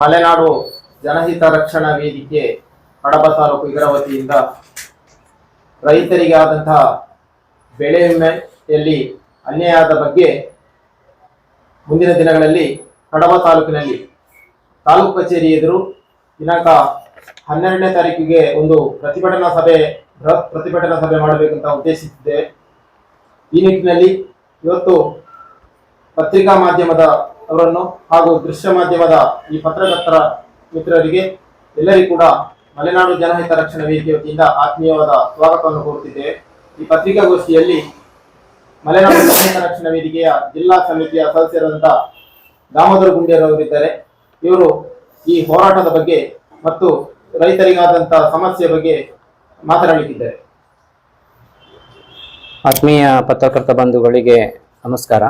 ಮಲೆನಾಡು ಜನಹಿತ ರಕ್ಷಣಾ ವೇದಿಕೆ ಕಡಬ ತಾಲೂಕು ಇದರ ವತಿಯಿಂದ ರೈತರಿಗೆ ಆದಂತಹ ಬೆಳೆ ವಿಮೆಯಲ್ಲಿ ಅನ್ಯಾಯ ಆದ ಬಗ್ಗೆ ಮುಂದಿನ ದಿನಗಳಲ್ಲಿ ಕಡಬ ತಾಲೂಕಿನಲ್ಲಿ ತಾಲೂಕು ಕಚೇರಿ ಎದುರು ದಿನಾಂಕ ಹನ್ನೆರಡನೇ ತಾರೀಕಿಗೆ ಒಂದು ಪ್ರತಿಭಟನಾ ಸಭೆ, ಬೃಹತ್ ಪ್ರತಿಭಟನಾ ಸಭೆ ಮಾಡಬೇಕಂತ ಉದ್ದೇಶಿಸಿದ್ದೇವೆ. ಈ ನಿಟ್ಟಿನಲ್ಲಿ ಇವತ್ತು ಪತ್ರಿಕಾ ಮಾಧ್ಯಮದ ಅವರನ್ನು ಹಾಗೂ ದೃಶ್ಯ ಮಾಧ್ಯಮದ ಈ ಪತ್ರಕರ್ತರ ಮಿತ್ರರಿಗೆ ಎಲ್ಲರಿಗೂ ಕೂಡ ಮಲೆನಾಡು ಜನಹಿತ ರಕ್ಷಣಾ ವೇದಿಕೆ ವತಿಯಿಂದ ಆತ್ಮೀಯವಾದ ಸ್ವಾಗತವನ್ನು ಕೋರುತ್ತಿದ್ದೇವೆ. ಈ ಪತ್ರಿಕಾಗೋಷ್ಠಿಯಲ್ಲಿ ಮಲೆನಾಡು ಜನಹಿತ ರಕ್ಷಣಾ ವೇದಿಕೆಯ ಜಿಲ್ಲಾ ಸಮಿತಿಯ ಸದಸ್ಯರಾದಂಥ ದಾಮೋದರ ಗುಂಡೇರವರಿದ್ದಾರೆ. ಇವರು ಈ ಹೋರಾಟದ ಬಗ್ಗೆ ಮತ್ತು ರೈತರಿಗಾದಂತಹ ಸಮಸ್ಯೆ ಬಗ್ಗೆ ಮಾತನಾಡಲಿದ್ದಾರೆ ಆತ್ಮೀಯ ಪತ್ರಕರ್ತ ಬಂಧುಗಳಿಗೆ ನಮಸ್ಕಾರ.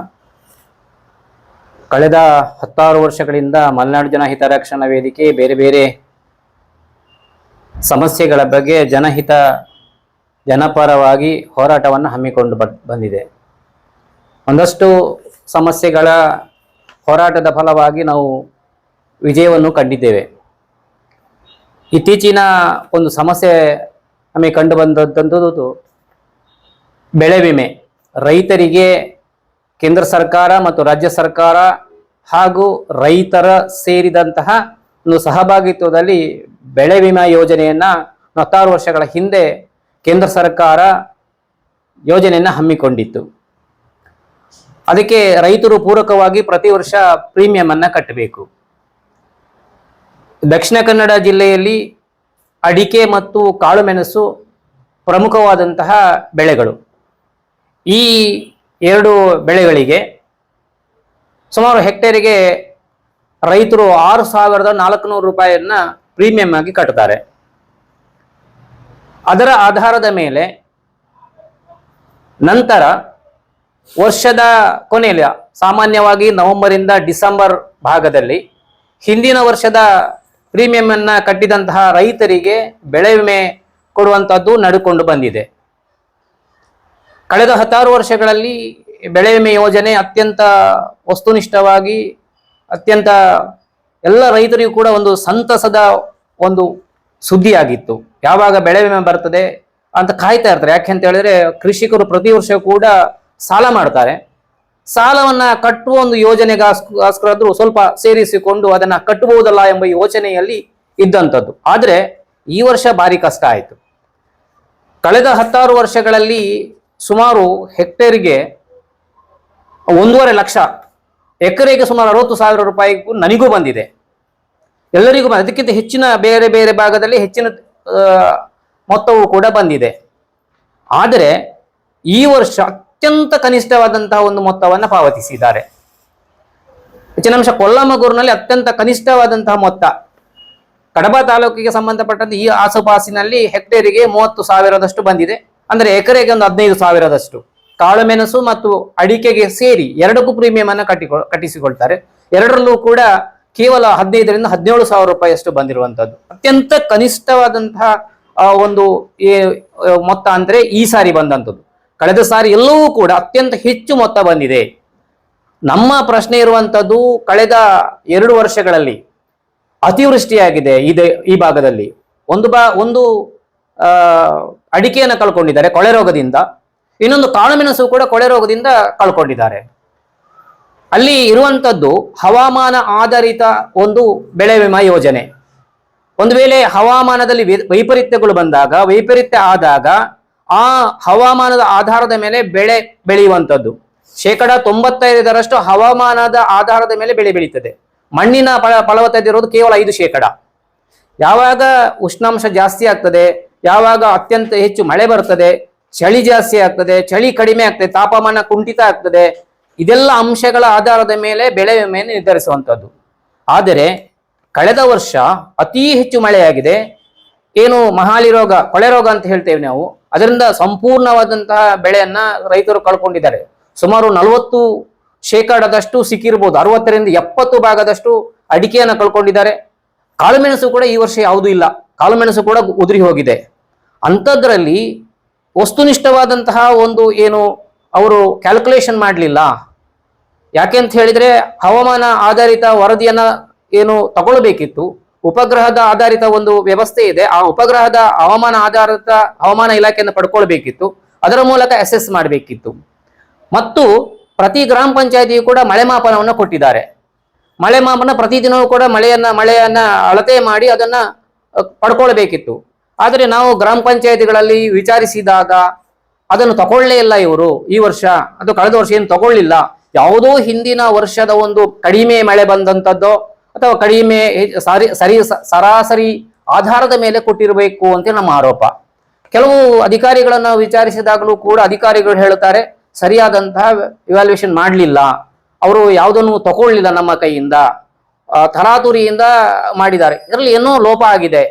ಕಳೆದ ಹತ್ತಾರು ವರ್ಷಗಳಿಂದ ಮಲೆನಾಡು ಜನ ಹಿತರಕ್ಷಣಾ ವೇದಿಕೆ ಬೇರೆ ಬೇರೆ ಸಮಸ್ಯೆಗಳ ಬಗ್ಗೆ ಜನಹಿತ ಜನಪರವಾಗಿ ಹೋರಾಟವನ್ನು ಹಮ್ಮಿಕೊಂಡು ಬಂದಿದೆ. ಒಂದಷ್ಟು ಸಮಸ್ಯೆಗಳ ಹೋರಾಟದ ಫಲವಾಗಿ ನಾವು ವಿಜಯವನ್ನು ಕಂಡಿದ್ದೇವೆ. ಇತ್ತೀಚಿನ ಒಂದು ಸಮಸ್ಯೆ ನಮಗೆ ಕಂಡು ಬಂದದ್ದು ಬೆಳೆ ವಿಮೆ. ರೈತರಿಗೆ ಕೇಂದ್ರ ಸರ್ಕಾರ ಮತ್ತು ರಾಜ್ಯ ಸರ್ಕಾರ ಹಾಗೂ ರೈತರ ಸೇರಿದಂತಹ ಒಂದು ಸಹಭಾಗಿತ್ವದಲ್ಲಿ ಬೆಳೆ ವಿಮಾ ಯೋಜನೆಯನ್ನು ಹತ್ತಾರು ವರ್ಷಗಳ ಹಿಂದೆ ಕೇಂದ್ರ ಸರ್ಕಾರ ಯೋಜನೆಯನ್ನು ಹಮ್ಮಿಕೊಂಡಿತ್ತು. ಅದಕ್ಕೆ ರೈತರು ಪೂರಕವಾಗಿ ಪ್ರತಿ ವರ್ಷ ಪ್ರೀಮಿಯಂ ಅನ್ನ ಕಟ್ಟಬೇಕು. ದಕ್ಷಿಣ ಕನ್ನಡ ಜಿಲ್ಲೆಯಲ್ಲಿ ಅಡಿಕೆ ಮತ್ತು ಕಾಳುಮೆಣಸು ಪ್ರಮುಖವಾದಂತಹ ಬೆಳೆಗಳು. ಈ ಎರಡು ಬೆಳೆಗಳಿಗೆ ಸುಮಾರು ಹೆಕ್ಟೇರಿಗೆ ರೈತರು ಆರು ಸಾವಿರದ ನಾಲ್ಕುನೂರು ರೂಪಾಯಿಯನ್ನ ಪ್ರೀಮಿಯಂ ಆಗಿ ಕಟ್ತಾರೆ. ಅದರ ಆಧಾರದ ಮೇಲೆ ನಂತರ ವರ್ಷದ ಕೊನೆಯಲ್ಲಿ ಸಾಮಾನ್ಯವಾಗಿ ನವೆಂಬರಿಂದ ಡಿಸೆಂಬರ್ ಭಾಗದಲ್ಲಿ ಹಿಂದಿನ ವರ್ಷದ ಪ್ರೀಮಿಯಂ ಅನ್ನ ಕಟ್ಟಿದಂತಹ ರೈತರಿಗೆ ಬೆಳೆ ವಿಮೆ ಕೊಡುವಂತದ್ದು ನಡೆಕೊಂಡು ಬಂದಿದೆ. ಕಳೆದ ಹತ್ತಾರು ವರ್ಷಗಳಲ್ಲಿ ಬೆಳೆ ವಿಮೆ ಯೋಜನೆ ಅತ್ಯಂತ ವಸ್ತುನಿಷ್ಠವಾಗಿ, ಅತ್ಯಂತ ಎಲ್ಲ ರೈತರಿಗೂ ಕೂಡ ಒಂದು ಸಂತಸದ ಒಂದು ಸುದ್ದಿಯಾಗಿತ್ತು. ಯಾವಾಗ ಬೆಳೆ ವಿಮೆ ಬರ್ತದೆ ಅಂತ ಕಾಯ್ತಾ ಇರ್ತಾರೆ. ಯಾಕೆ ಅಂತ ಹೇಳಿದ್ರೆ ಕೃಷಿಕರು ಪ್ರತಿ ವರ್ಷ ಕೂಡ ಸಾಲ ಮಾಡ್ತಾರೆ. ಸಾಲವನ್ನ ಕಟ್ಟುವ ಒಂದು ಯೋಜನೆಗೋಸ್ಕರಾದ್ರೂ ಸ್ವಲ್ಪ ಸೇರಿಸಿಕೊಂಡು ಅದನ್ನ ಕಟ್ಟಬಹುದಲ್ಲ ಎಂಬ ಯೋಚನೆಯಲ್ಲಿ ಇದ್ದಂಥದ್ದು. ಆದರೆ ಈ ವರ್ಷ ಭಾರಿ ಕಷ್ಟ ಆಯಿತು. ಕಳೆದ ಹತ್ತಾರು ವರ್ಷಗಳಲ್ಲಿ ಸುಮಾರು ಹೆಕ್ಟೇರ್ಗೆ ಒಂದೂವರೆ ಲಕ್ಷ ಎಕರೆಗೆ ಸುಮಾರು ಅರವತ್ತು ಸಾವಿರ ರೂಪಾಯಿಗೂ ನನಗೂ ಬಂದಿದೆ. ಎಲ್ಲರಿಗೂ ಅದಕ್ಕಿಂತ ಹೆಚ್ಚಿನ ಬೇರೆ ಬೇರೆ ಭಾಗದಲ್ಲಿ ಹೆಚ್ಚಿನ ಮೊತ್ತವು ಮೊತ್ತವೂ ಕೂಡ ಬಂದಿದೆ. ಆದರೆ ಈ ವರ್ಷ ಅತ್ಯಂತ ಕನಿಷ್ಠವಾದಂತಹ ಒಂದು ಮೊತ್ತವನ್ನು ಪಾವತಿಸಿದ್ದಾರೆ. ಹೆಚ್ಚಿನ ಅಂಶ ಕೊಲ್ಲಮಗೂರಿನಲ್ಲಿ ಅತ್ಯಂತ ಕನಿಷ್ಠವಾದಂತಹ ಮೊತ್ತ. ಕಡಬ ತಾಲೂಕಿಗೆ ಸಂಬಂಧಪಟ್ಟಂತೆ ಈ ಆಸುಪಾಸಿನಲ್ಲಿ ಹೆಕ್ಟೇರಿಗೆ ಮೂವತ್ತು ಸಾವಿರದಷ್ಟು ಬಂದಿದೆ. ಅಂದ್ರೆ ಎಕರೆಗೆ ಒಂದು ಹದಿನೈದು ಸಾವಿರದಷ್ಟು ಕಾಳುಮೆಣಸು ಮತ್ತು ಅಡಿಕೆಗೆ ಸೇರಿ ಎರಡಕ್ಕೂ ಪ್ರೀಮಿಯಂ ಅನ್ನು ಕಟ್ಟಿಕೊ, ಕಟ್ಟಿಸಿಕೊಳ್ತಾರೆ. ಎರಡರಲ್ಲೂ ಕೂಡ ಕೇವಲ ಹದಿನೈದರಿಂದ ಹದಿನೇಳು ಸಾವಿರ ರೂಪಾಯಿಯಷ್ಟು ಬಂದಿರುವಂತದ್ದು. ಅತ್ಯಂತ ಕನಿಷ್ಠವಾದಂತಹ ಒಂದು ಮೊತ್ತ ಅಂದ್ರೆ ಈ ಸಾರಿ ಬಂದಂಥದ್ದು ಕಳೆದ ಸಾರಿ ಎಲ್ಲವೂ ಕೂಡ ಅತ್ಯಂತ ಹೆಚ್ಚು ಮೊತ್ತ ಬಂದಿದೆ. ನಮ್ಮ ಪ್ರಶ್ನೆ ಇರುವಂತದ್ದು ಕಳೆದ ಎರಡು ವರ್ಷಗಳಲ್ಲಿ ಅತಿವೃಷ್ಟಿಯಾಗಿದೆ ಇದೆ ಈ ಭಾಗದಲ್ಲಿ. ಒಂದು ಬಾ, ಒಂದು ಅಡಿಕೆಯನ್ನು ಕಳ್ಕೊಂಡಿದ್ದಾರೆ ಕೊಳೆ ರೋಗದಿಂದ. ಇನ್ನೊಂದು ಕಾಳುಮೆಣಸು ಕೂಡ ಕೊಳೆ ರೋಗದಿಂದ ಕಳ್ಕೊಂಡಿದ್ದಾರೆ. ಅಲ್ಲಿ ಇರುವಂತದ್ದು ಹವಾಮಾನ ಆಧಾರಿತ ಒಂದು ಬೆಳೆ ವಿಮಾ ಯೋಜನೆ. ಒಂದು ವೇಳೆ ಹವಾಮಾನದಲ್ಲಿ ವೈಪರೀತ್ಯಗಳು ಬಂದಾಗ, ವೈಪರೀತ್ಯ ಆದಾಗ ಆ ಹವಾಮಾನದ ಆಧಾರದ ಮೇಲೆ ಬೆಳೆ ಬೆಳೆಯುವಂಥದ್ದು ಶೇಕಡ ತೊಂಬತ್ತೈದರಷ್ಟು ಹವಾಮಾನದ ಆಧಾರದ ಮೇಲೆ ಬೆಳೆ ಬೆಳೀತದೆ. ಮಣ್ಣಿನ ಫಲ ಫಲವತ್ತತೆ ಇರೋದು ಕೇವಲ ಐದು ಶೇಕಡ. ಯಾವಾಗ ಉಷ್ಣಾಂಶ ಜಾಸ್ತಿ ಆಗ್ತದೆ ಯಾವಾಗ ಅತ್ಯಂತ ಹೆಚ್ಚು ಮಳೆ ಬರ್ತದೆ, ಚಳಿ ಜಾಸ್ತಿ ಆಗ್ತದೆ, ಚಳಿ ಕಡಿಮೆ ಆಗ್ತದೆ, ತಾಪಮಾನ ಕುಂಠಿತ ಆಗ್ತದೆ, ಇದೆಲ್ಲ ಅಂಶಗಳ ಆಧಾರದ ಮೇಲೆ ಬೆಳೆ ವಿಮೆಯನ್ನು ನಿರ್ಧರಿಸುವಂಥದ್ದು. ಆದರೆ ಕಳೆದ ವರ್ಷ ಅತಿ ಹೆಚ್ಚು ಮಳೆಯಾಗಿದೆ. ಏನು ಮಹಾಲಿ ರೋಗ, ಕೊಳೆ ರೋಗ ಅಂತ ಹೇಳ್ತೇವೆ ನಾವು. ಅದರಿಂದ ಸಂಪೂರ್ಣವಾದಂತಹ ಬೆಳೆಯನ್ನ ರೈತರು ಕಳ್ಕೊಂಡಿದ್ದಾರೆ. ಸುಮಾರು ನಲವತ್ತು ಶೇಕಡದಷ್ಟು ಸಿಕ್ಕಿರ್ಬೋದು, ಅರವತ್ತರಿಂದ ಎಪ್ಪತ್ತು ಭಾಗದಷ್ಟು ಅಡಿಕೆಯನ್ನು ಕಳ್ಕೊಂಡಿದ್ದಾರೆ. ಕಾಳುಮೆಣಸು ಕೂಡ ಈ ವರ್ಷ ಯಾವುದೂ ಇಲ್ಲ. ಕಾಳುಮೆಣಸು ಕೂಡ ಉದುರಿ ಹೋಗಿದೆ. ಅಂಥದ್ರಲ್ಲಿ ವಸ್ತುನಿಷ್ಠವಾದಂತಹ ಒಂದು ಏನು ಅವರು ಕ್ಯಾಲ್ಕುಲೇಷನ್ ಮಾಡಲಿಲ್ಲ. ಯಾಕೆ ಅಂತ ಹೇಳಿದ್ರೆ ಹವಾಮಾನ ಆಧಾರಿತ ವರದಿಯನ್ನು ಏನು ತಗೊಳ್ಬೇಕಿತ್ತು. ಉಪಗ್ರಹದ ಆಧಾರಿತ ಒಂದು ವ್ಯವಸ್ಥೆ ಇದೆ. ಆ ಉಪಗ್ರಹದ ಹವಾಮಾನ ಆಧಾರಿತ ಹವಾಮಾನ ಇಲಾಖೆಯನ್ನು ಪಡ್ಕೊಳ್ಬೇಕಿತ್ತು. ಅದರ ಮೂಲಕ ಅಸೆಸ್ ಮಾಡಬೇಕಿತ್ತು. ಮತ್ತು ಪ್ರತಿ ಗ್ರಾಮ ಪಂಚಾಯತಿಯು ಕೂಡ ಮಳೆ ಮಾಪನವನ್ನು ಕೊಟ್ಟಿದ್ದಾರೆ. ಮಳೆ ಮಾಪನ ಪ್ರತಿದಿನವೂ ಕೂಡ ಮಳೆಯನ್ನ ಮಳೆಯನ್ನ ಅಳತೆ ಮಾಡಿ ಅದನ್ನ ಪಡ್ಕೊಳ್ಬೇಕಿತ್ತು. ಆದರೆ ನಾವು ಗ್ರಾಮ ಪಂಚಾಯತಿಗಳಲ್ಲಿ ವಿಚಾರಿಸಿದಾಗ ಅದನ್ನು ತಗೊಳ್ಳೇ ಇಲ್ಲ ಇವರು ಈ ವರ್ಷ. ಅದು ಕಳೆದ ವರ್ಷ ಏನು ತಗೊಳ್ಳಿಲ್ಲ. ಯಾವುದೋ ಹಿಂದಿನ ವರ್ಷದ ಒಂದು ಕಡಿಮೆ ಮಳೆ ಬಂದಂಥದ್ದೋ ಅಥವಾ ಕಡಿಮೆ ಸಾರಿ, ಸರಿ ಸರಾಸರಿ ಆಧಾರದ ಮೇಲೆ ಕೊಟ್ಟಿರಬೇಕು ಅಂತ ನಮ್ಮ ಆರೋಪ. ಕೆಲವು ಅಧಿಕಾರಿಗಳನ್ನು ವಿಚಾರಿಸಿದಾಗಲೂ ಕೂಡ ಅಧಿಕಾರಿಗಳು ಹೇಳುತ್ತಾರೆ, ಸರಿಯಾದಂತಹ ಇವ್ಯಾಲ್ಯೂಯೇಷನ್ ಮಾಡಲಿಲ್ಲ. ಅವರು ಯಾವುದನ್ನು ತಗೊಳ್ಳಿಲ್ಲ ನಮ್ಮ ಕೈಯಿಂದ ತರಾತುರಿಯಿಂದ ಮಾಡಿದ್ದಾರೆ. ಇದರಲ್ಲಿ ಏನೋ ಲೋಪ ಆಗಿದೆ.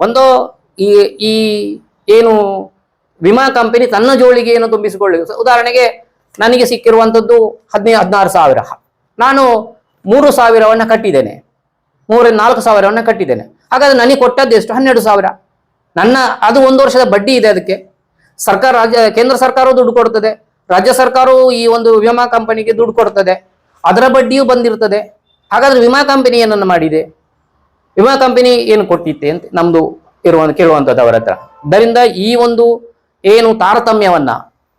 ಒಂದು ಈ ಈ ಏನು ವಿಮಾ ಕಂಪನಿ ತನ್ನ ಜೋಳಿಗೆ ಏನು ತುಂಬಿಸಿಕೊಳ್ಳಿ. ಉದಾಹರಣೆಗೆ ನನಗೆ ಸಿಕ್ಕಿರುವಂಥದ್ದು ಹದಿನೈದು ಹದಿನಾರು ಸಾವಿರ. ನಾನು ಮೂರು ಸಾವಿರವನ್ನು ಕಟ್ಟಿದ್ದೇನೆ. ಮೂರ, ನಾಲ್ಕು ಸಾವಿರವನ್ನು ಕಟ್ಟಿದ್ದೇನೆ. ಹಾಗಾದ್ರೆ ನನಗೆ ಕೊಟ್ಟದ್ದು ಎಷ್ಟು? ಹನ್ನೆರಡು ಸಾವಿರ. ನನ್ನ, ಅದು ಒಂದು ವರ್ಷದ ಬಡ್ಡಿ ಇದೆ ಅದಕ್ಕೆ. ಸರ್ಕಾರ, ರಾಜ್ಯ, ಕೇಂದ್ರ ಸರ್ಕಾರವು ದುಡ್ಡು ಕೊಡ್ತದೆ ರಾಜ್ಯ ಸರ್ಕಾರವು ಈ ಒಂದು ವಿಮಾ ಕಂಪನಿಗೆ ದುಡ್ಡು ಕೊಡ್ತದೆ. ಅದರ ಬಡ್ಡಿಯೂ ಬಂದಿರ್ತದೆ. ಹಾಗಾದ್ರೆ ವಿಮಾ ಕಂಪನಿ ಏನನ್ನು ಮಾಡಿದೆ? ವಿಮಾ ಕಂಪನಿ ಏನು ಕೊಟ್ಟಿತ್ತೆ ಅಂತ ನಮ್ದು ಇರುವ ಕೇಳುವಂಥದ್ದು ಅವರ ಹತ್ರ. ಅದರಿಂದ ಈ ಒಂದು ಏನು ತಾರತಮ್ಯವನ್ನ,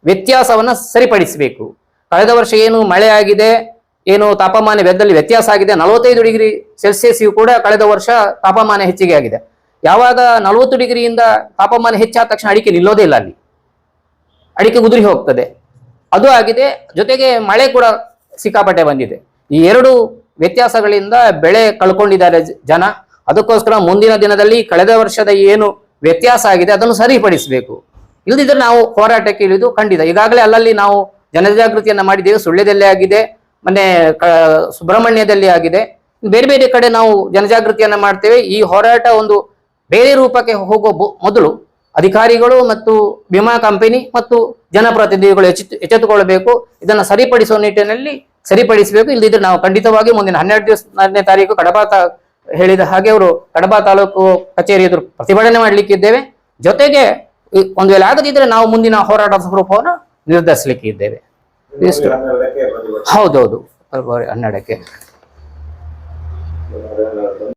ವ್ಯತ್ಯಾಸವನ್ನ ಸರಿಪಡಿಸಬೇಕು. ಕಳೆದ ವರ್ಷ ಏನು ಮಳೆ ಆಗಿದೆ, ಏನು ತಾಪಮಾನ ವ್ಯದಲ್ಲಿ ವ್ಯತ್ಯಾಸ ಆಗಿದೆ, ನಲವತ್ತೈದು ಡಿಗ್ರಿ ಸೆಲ್ಸಿಯಸ್ ಕೂಡ ಕಳೆದ ವರ್ಷ ತಾಪಮಾನ ಹೆಚ್ಚಿಗೆ ಆಗಿದೆ. ಯಾವಾಗ ನಲವತ್ತು ಡಿಗ್ರಿಯಿಂದ ತಾಪಮಾನ ಹೆಚ್ಚಾದ ತಕ್ಷಣ ಅಡಿಕೆ ನಿಲ್ಲೋದೇ ಇಲ್ಲ ಅಲ್ಲಿ. ಅಡಿಕೆ ಉದುರಿ ಹೋಗ್ತದೆ. ಅದು ಆಗಿದೆ. ಜೊತೆಗೆ ಮಳೆ ಕೂಡ ಸಿಕ್ಕಾಪಟ್ಟೆ ಬಂದಿದೆ. ಈ ಎರಡು ವ್ಯತ್ಯಾಸಗಳಿಂದ ಬೆಳೆ ಕಳ್ಕೊಂಡಿದ್ದಾರೆ ಜನ. ಅದಕ್ಕೋಸ್ಕರ ಮುಂದಿನ ದಿನದಲ್ಲಿ ಕಳೆದ ವರ್ಷದ ಏನು ವ್ಯತ್ಯಾಸ ಆಗಿದೆ ಅದನ್ನು ಸರಿಪಡಿಸಬೇಕು. ಇಲ್ಲದಿದ್ದರೆ ನಾವು ಹೋರಾಟಕ್ಕೆ ಇಳಿದು ಖಂಡಿತ, ಈಗಾಗಲೇ ಅಲ್ಲಲ್ಲಿ ನಾವು ಜನಜಾಗೃತಿಯನ್ನು ಮಾಡಿದ್ದೇವೆ. ಸುಳ್ಳ್ಯದಲ್ಲೇ ಆಗಿದೆ, ಮೊನ್ನೆ ಸುಬ್ರಹ್ಮಣ್ಯದಲ್ಲಿ ಆಗಿದೆ. ಬೇರೆ ಬೇರೆ ಕಡೆ ನಾವು ಜನಜಾಗೃತಿಯನ್ನು ಮಾಡ್ತೇವೆ. ಈ ಹೋರಾಟ ಒಂದು ಬೇರೆ ರೂಪಕ್ಕೆ ಹೋಗೋ ಮೊದಲು ಅಧಿಕಾರಿಗಳು ಮತ್ತು ವಿಮಾ ಕಂಪನಿ ಮತ್ತು ಜನಪ್ರತಿನಿಧಿಗಳು ಎಚ್ಚೆತ್ತು ಎಚ್ಚೆತ್ತುಕೊಳ್ಳಬೇಕು. ಇದನ್ನು ಸರಿಪಡಿಸುವ ನಿಟ್ಟಿನಲ್ಲಿ ಸರಿಪಡಿಸಬೇಕು. ಇಲ್ಲದಿದ್ದರೆ ನಾವು ಖಂಡಿತವಾಗಿ ಮುಂದಿನ ಹನ್ನೆರಡು ದಿವಸನೇ ತಾರೀಕು ಕಡಬ ತಾ ಹೇಳಿದ ಹಾಗೆ ಅವರು ಕಡಬ ತಾಲೂಕು ಕಚೇರಿ ಎದುರು ಪ್ರತಿಭಟನೆ ಮಾಡಲಿಕ್ಕಿದ್ದೇವೆ. ಜೊತೆಗೆ ಒಂದು ವೇಳೆ ಆಗದಿದ್ದರೆ ನಾವು ಮುಂದಿನ ಹೋರಾಟದ ಸ್ವರೂಪವನ್ನು ನಿರ್ಧರಿಸಲಿಕ್ಕೆ ಇದ್ದೇವೆ ಇಷ್ಟು ಹೌದೌದು. ಫೆಬ್ರವರಿ ಹನ್ನೆರಡಕ್ಕೆ.